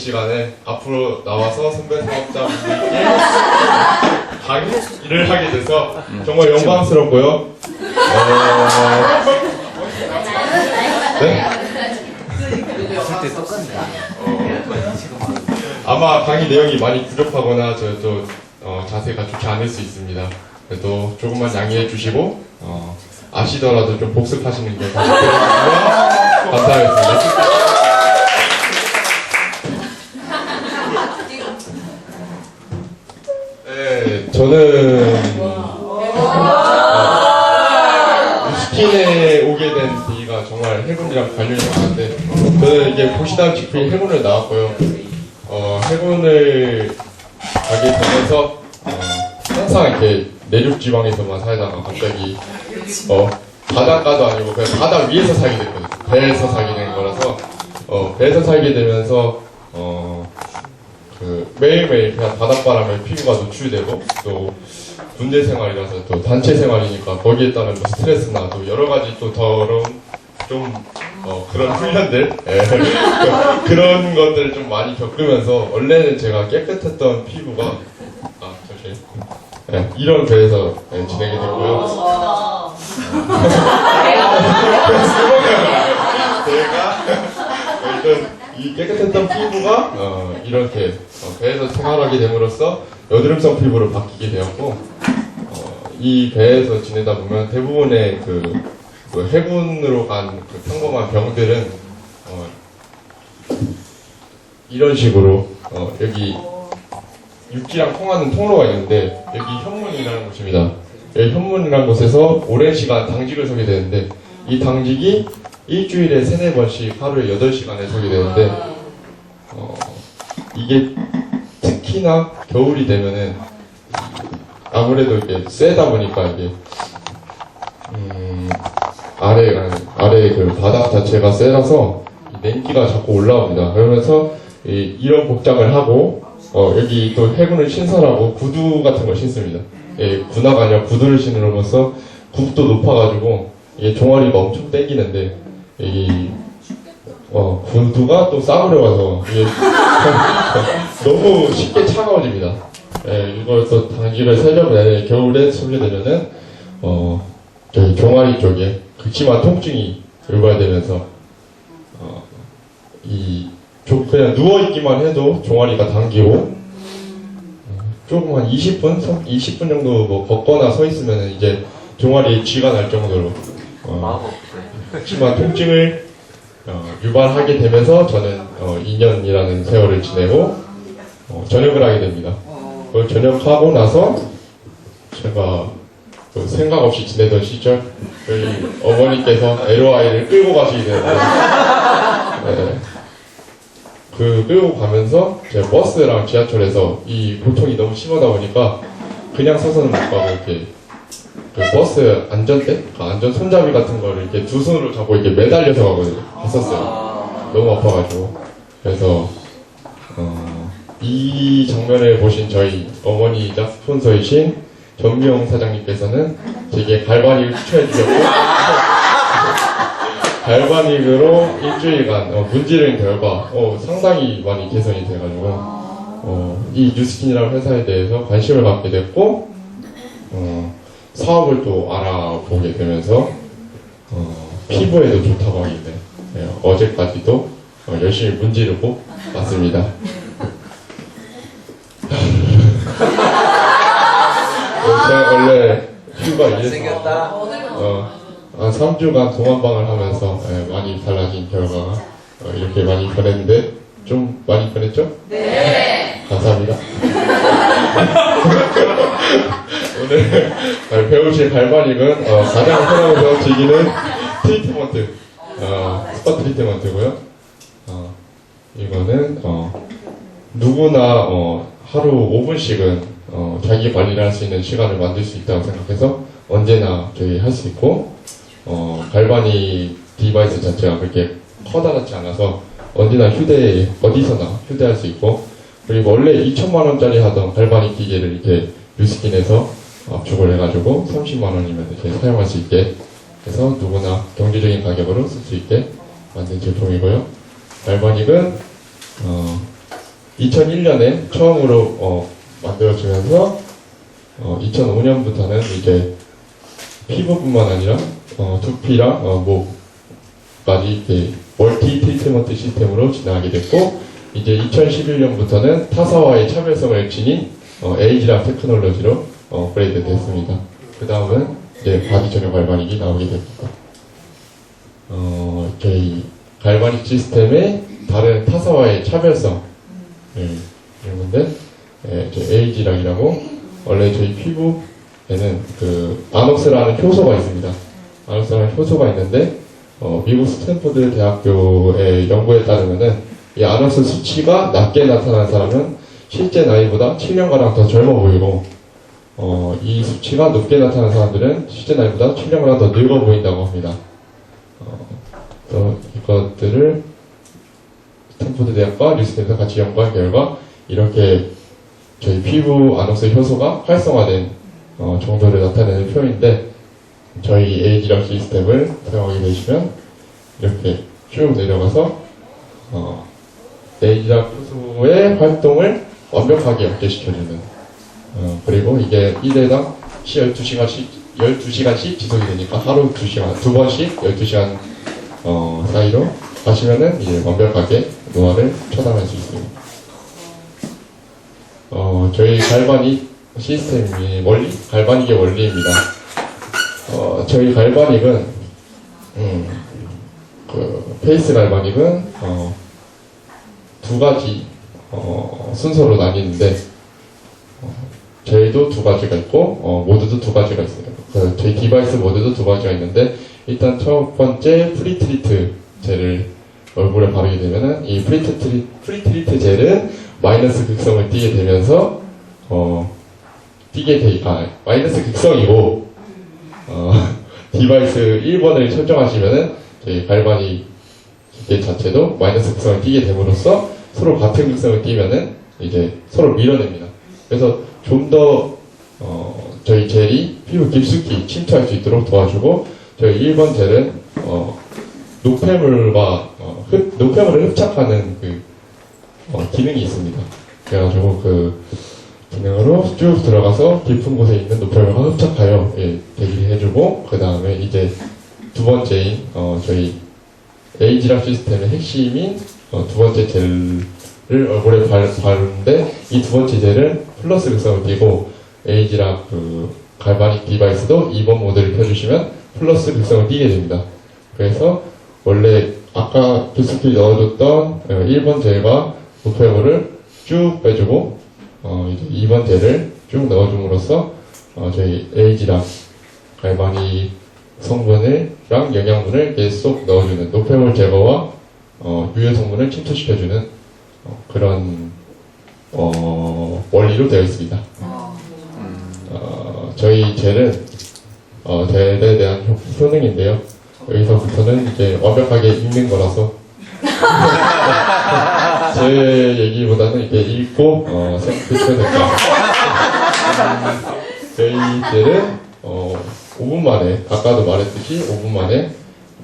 시간에 앞으로 나와서 선배 사업자분들께 강의를 하게 돼서 정말 영광스럽고요. 어... 네? 그때 똑같네. 아마 강의 내용이 많이 부족하거나 저도 어, 자세가 좋지 않을 수 있습니다. 그래도 조금만 양해해 주시고 어, 아시더라도 좀 복습하시는 게 감사드리고요. 감사하겠습니다. 저는 스킨에 오게 된 계기가 정말 해군이랑 관련이 많은데 저는 이게 보시다시피 해군을 나왔고요. 어, 해군을 가게 되면서 어, 항상 이렇게 내륙 지방에서만 살다가 갑자기 어, 바닷가도 아니고 그냥 바다 위에서 살게 됐거든요. 배에서 살게 된 거라서 어, 배에서 살게 되면서 어, 그 매일매일 그냥 바닷바람에 피부가 노출되고 또 군대 생활이라서 또 단체 생활이니까 거기에 따른 뭐 스트레스나 또 여러 가지 또 더러운 좀 어, 그런 훈련들 예. 그런 것들을 좀 많이 겪으면서 원래는 제가 깨끗했던 피부가 아 잠시 예, 이런 배에서 예, 지내게 됐고요. 제가 일단 이 깨끗했던 피부가 어, 이렇게 어, 배에서 생활하게 됨으로써 여드름성 피부로 바뀌게 되었고 어, 이 배에서 지내다 보면 대부분의 그, 그 해군으로 간 그 평범한 병들은 어, 이런 식으로 어, 여기 육지랑 통하는 통로가 있는데 여기 현문이라는 곳입니다. 여기 현문이라는 곳에서 오랜 시간 당직을 서게 되는데 이 당직이 일주일에 세네 번씩 하루에 8시간을 서게 되는데 어, 이게 특히나 겨울이 되면은 아무래도 이게 세다 보니까 이게 음, 아래 아래 그 바닥 자체가 세라서 이 냉기가 자꾸 올라옵니다. 그러면서 이, 이런 복장을 하고 어, 여기 또 해군을 신설하고 구두 같은 걸 신습니다. 예, 군화가 아니라 구두를 신으로써 굽도 높아가지고 이게 종아리가 엄청 땡기는데 이 어, 구두가 또 싸구려 가서 이게 너무 쉽게 차가워집니다. 예, 이걸 또 단기를 세려면 내내 겨울에 소개되면은 어, 저희 종아리 쪽에 극심한 통증이 유발되면서 어, 이 조- 그냥 누워 있기만 해도 종아리가 당기고 어, 조금 한 20분, 20분 정도 뭐 걷거나 서 있으면 이제 종아리에 쥐가 날 정도로 어, 심한 통증을 어, 유발하게 되면서 저는 어, 2년이라는 세월을 지내고 어, 전역을 하게 됩니다. 그 전역하고 나서 제가 그 생각 없이 지내던 시절 저희 어머니께서 LOI를 끌고 가시게 되는데 네. 그 끌고 가면서 제 버스랑 지하철에서 이 고통이 너무 심하다 보니까 그냥 서서는 못 가고 이렇게 그 버스 안전대, 그 안전 손잡이 같은 거를 이렇게 두 손으로 잡고 이렇게 매달려서 가거든요. 갔었어요. 너무 아파가지고. 그래서 어, 이 장면을 보신 저희 어머니이자 스폰서이신 전미영 사장님께서는 제게 갈바닉을 추천해 주셨고 갈바닉으로 일주일간 어, 문지른 결과 어, 상당히 많이 개선이 돼가지고 어, 이 뉴스킨이라는 회사에 대해서 관심을 갖게 됐고 어, 사업을 또 알아보게 되면서 어, 피부에도 좋다고 하길래 예, 어제까지도 어, 열심히 문지르고 왔습니다. 제가 원래 피부가 이래서 생겼다. 어, 한 3주간 동안방을 하면서 예, 많이 달라진 결과가 어, 이렇게 많이 변했는데 좀 많이 변했죠? 네. 감사합니다. 오늘 어, 배우실 발바닉은 어, 가장 편하면서 즐기는 트리트먼트, 어, 스파 트리트먼트고요. 어, 이거는 어, 누구나 어, 하루 5분씩은 어, 자기 관리를 할 수 있는 시간을 만들 수 있다고 생각해서 언제나 저희 할 수 있고 어, 갈바닉 디바이스 자체가 그렇게 커다랗지 않아서 언제나 휴대에 어디서나 휴대할 수 있고 그리고 원래 2천만 원짜리 하던 갈바닉 기계를 이렇게 뉴스킨에서 압축을 해가지고 30만 원이면 이렇게 사용할 수 있게 해서 누구나 경제적인 가격으로 쓸 수 있게 만든 제품이고요. 갈바닉은 어, 2001년에 처음으로 어, 만들어지면서 어, 2005년부터는 이제 피부뿐만 아니라 어, 두피랑 어, 목까지 멀티 트리트먼트 시스템으로 진행하게 됐고 이제 2011년부터는 타사와의 차별성을 지닌 어, 에이지락 테크놀로지로 어, 업그레이드 됐습니다. 그 다음은 이제 바디 전용 갈바닉이 나오게 됩니다. 어, 저희 갈바닉 시스템의 다른 타사와의 차별성 예, 이런 건데 예, 저 에이지락이라고 원래 저희 피부에는 그 아녹스라는 효소가 있습니다. 아녹스라는 효소가 있는데 어, 미국 스탠포드 대학교의 연구에 따르면은 이 아녹스 수치가 낮게 나타나는 사람은 실제 나이보다 7년가량 더 젊어 보이고 어, 이 수치가 높게 나타나는 사람들은 실제 나이보다 7년가량 더 늙어 보인다고 합니다. 어, 또 이것들을 스탠포드 대학과 뉴스템에서 같이 연구한 결과 이렇게 저희 피부 아녹스 효소가 활성화된 어, 정도를 나타내는 표인데 저희 에이지락 시스템을 사용하게 되시면 이렇게 쭉 내려가서 어, 에이지락 효소의 활동을 완벽하게 연계시켜주는 어, 그리고 이게 1회당 12시간씩 12시간씩 지속이 되니까 하루 2시간 두 번씩 12시간 어, 사이로 하시면은 이제 완벽하게 노화를 처단할 수 있습니다. 어, 저희 갈바닉 시스템이 원리, 갈바닉의 원리입니다. 어, 저희 갈바닉은, 음, 그, 페이스 갈바닉은, 어, 두 가지, 어, 순서로 나뉘는데, 어, 저희도 두 가지가 있고, 어, 모두도 두 가지가 있어요. 그, 저희 디바이스 모두도 두 가지가 있는데, 일단 첫 번째 프리트리트 젤을 얼굴에 바르게 되면은, 이 프리트리, 프리트리트 젤은 마이너스 극성을 띠게 되면서, 어, 띠게 돼, 아, 마이너스 극성이고, 어, 디바이스 1번을 설정하시면은, 저희 갈바닉 기계 자체도 마이너스 극성을 띠게 됨으로써 서로 같은 극성을 띠면은, 이제 서로 밀어냅니다. 그래서 좀 더, 어, 저희 젤이 피부 깊숙이 침투할 수 있도록 도와주고, 저희 1번 젤은, 어, 노폐물과, 어, 흡, 노폐물을 흡착하는 그, 어, 기능이 있습니다. 그래가지고 그 기능으로 쭉 들어가서 깊은 곳에 있는 노폐물과 흡착하여 예, 대기를 해주고 그 다음에 이제 두 번째인 어, 저희 에이지락 시스템의 핵심인 어, 두 번째 젤을 얼굴에 발, 바르는데 이 두 번째 젤은 플러스 극성을 띄고 에이지락 그 갈바닉 디바이스도 2번 모드를 켜주시면 플러스 극성을 띄게 됩니다. 그래서 원래 아까 깊숙이 넣어줬던 어, 1번 젤과 노폐물을 쭉 빼주고 어, 이제 2번 젤을 쭉 넣어줌으로써 어, 저희 에이지랑 갈바니 성분을랑 영양분을 계속 넣어주는 노폐물 제거와 어, 유해 성분을 침투시켜주는 어, 그런 어, 원리로 되어 있습니다. 어, 저희 젤은 어, 젤에 대한 효- 효능인데요. 여기서부터는 이제 완벽하게 읽는 거라서 제 얘기보다는 이렇게 읽고 어, 생각해주면 될까. 저희 젤은 어, 5분 만에 아까도 말했듯이 5분 만에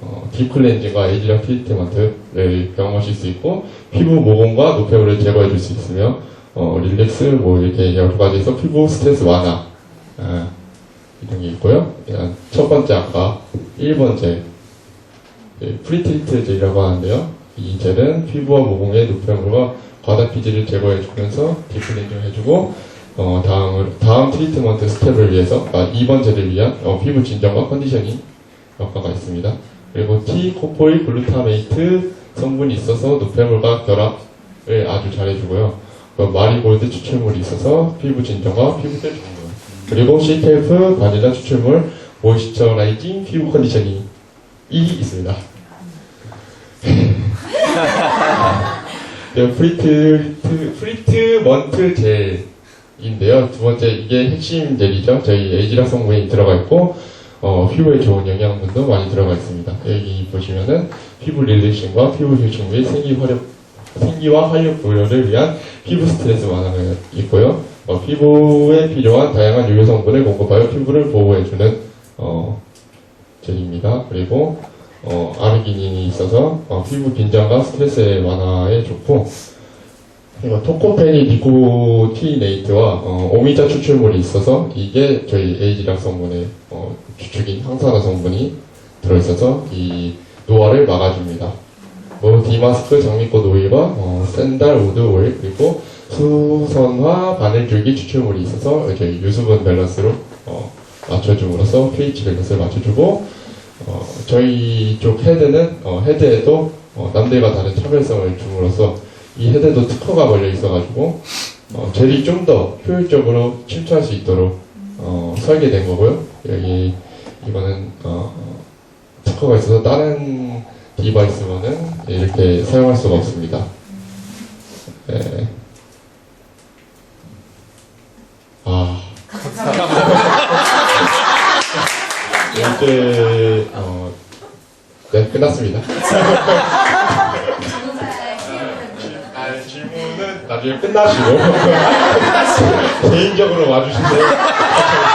어, 딥클렌징과 에이지랑 트리트먼트를 경험하실 수 있고 피부 모공과 노폐물을 제거해 줄 수 있으며 어, 릴렉스 뭐 이렇게 여러 가지에서 피부 스트레스 완화 아, 이런 게 있고요. 일단 첫 번째 아까 1번 젤 예, 프리트리트 젤이라고 하는데요. 이 젤은 피부와 모공의 노폐물과 과다 피지를 제거해 주면서 디플렌징 해주고 어, 다음 다음 트리트먼트 스텝을 위해서 아, 2번 젤을 위한 어, 피부 진정과 컨디셔닝 효과가 있습니다. 그리고 T 코포일 글루타메이트 성분이 있어서 노폐물과 결합을 아주 잘해주고요. 그 마리골드 추출물이 있어서 피부 진정과 피부결 정돈 그리고 시텔프 바닐라 추출물 모이스처 라이징 피부 컨디셔닝이 있습니다. 네, 프리트, 프리트 먼트 젤인데요. 두 번째, 이게 핵심 젤이죠. 저희 에이지락 성분이 들어가 있고, 어, 피부에 좋은 영양분도 많이 들어가 있습니다. 여기 보시면은 피부 릴렉싱과 피부 휴식 및 생기 활력, 생기와 활력 보혈을 위한 피부 스트레스 완화가 있고요. 어, 피부에 필요한 다양한 유효 성분을 공급하여 피부를 보호해주는 어, 젤입니다. 그리고 어, 아르기닌이 있어서 어, 피부 긴장과 스트레스 완화에 좋고 이거 토코페니 니코티네이트와 어, 오미자 추출물이 있어서 이게 저희 에이지락 성분의 어, 주축인 항산화 성분이 들어있어서 이 노화를 막아줍니다. 뭐 디마스크 장미꽃 오일과 어, 샌달 우드 오일 그리고 수선화 바늘줄기 추출물이 있어서 저희 유수분 밸런스로 어, 맞춰줌으로써 pH 밸런스를 맞춰주고 어, 저희 쪽 헤드는 어, 헤드에도 어, 남들과 다른 차별성을 줌으로써 이 헤드도 특허가 걸려 있어가지고 어, 젤이 좀 더 효율적으로 침투할 수 있도록 어, 설계된 거고요. 여기 이거는 어, 특허가 있어서 다른 디바이스로는 이렇게 사용할 수가 없습니다. 네. 아. 이제 어, 네 끝났습니다. 아, 질문은 나중에 끝나시고 개인적으로 와주시면 Okay.